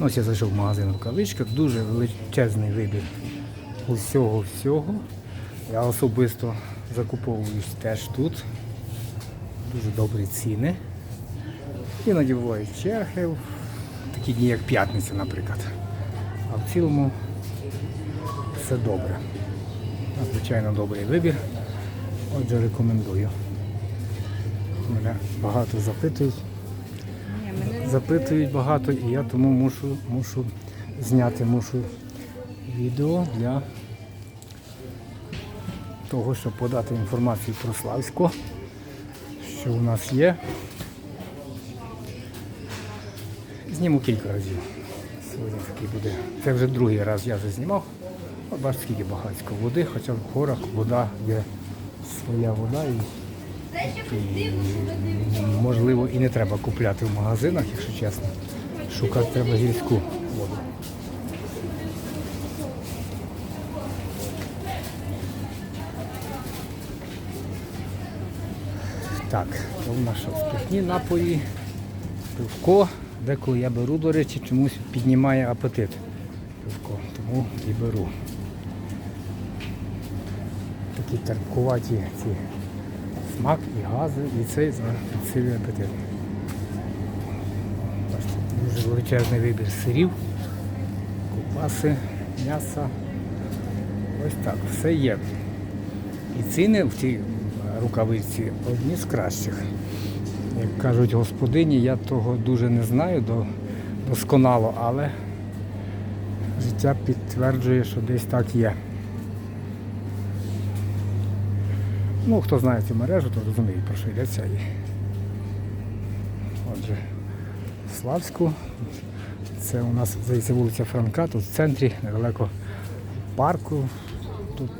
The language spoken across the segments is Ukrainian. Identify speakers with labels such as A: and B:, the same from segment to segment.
A: Ну, ось я зайшов в магазин в кавичках, дуже величезний вибір усього всього. Я особисто закуповуюсь теж тут. Дуже добрі ціни. Іноді бувають черги, такі дні, як п'ятниця, наприклад. А в цілому все добре. Надзвичайно добрий вибір. Отже, рекомендую. Мене багато запитують. Запитують багато і я тому мушу, мушу зняти мушу відео для того, щоб подати інформацію про Славську, що у нас є. Зніму кілька разів. Сьогодні такий буде. Це вже другий раз я вже знімав. Бачите, скільки багатько води, хоча в горах вода є своя вода і можливо і не треба купляти в магазинах, якщо чесно. Шукати треба гірську воду. Так, то в нас що, спиртні напої, пивко. Деколи я беру, до речі, чомусь піднімає апетит. Пивко, тому і беру. Такі терпкуваті ці смак і гази, і цей підсилює апетит. Дуже величезний вибір сирів, ковбаси, м'яса. Ось так, все є. І ціни в цій рукавиці одні з кращих. Як кажуть господині, я того дуже не знаю досконало, але життя підтверджує, що десь так є. Ну, хто знає цю мережу, то розуміє, про що йдеться. Отже, Славську. Це у нас здається вулиця Франка, тут в центрі, недалеко парку. Тут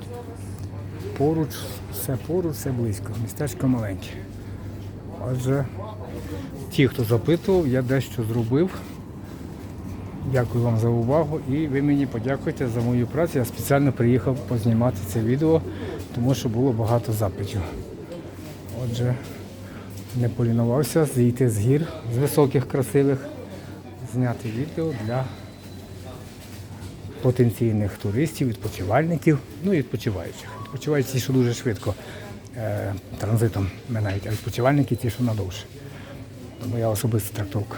A: поруч, все поруч, все близько. Містечко маленьке. Отже, ті, хто запитував, я дещо зробив. Дякую вам за увагу і ви мені подякуйте за мою працю. Я спеціально приїхав познімати це відео, тому що було багато запитів. Отже, не полінувався зійти з гір, з високих, красивих, зняти відео для потенційних туристів, відпочивальників, ну і відпочиваючих. Відпочивають ті, що дуже швидко е, транзитом минають, а відпочивальники ті, що надовше. Моя особиста трактовка.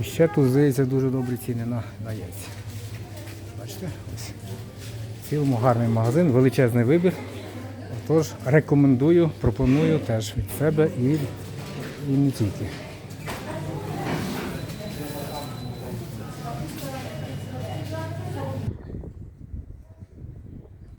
A: І ще тут, здається, дуже добрі ціни на, на яйця. Бачите? Ось. В цілому гарний магазин, величезний вибір. Тож рекомендую, пропоную теж від себе і, і не тільки.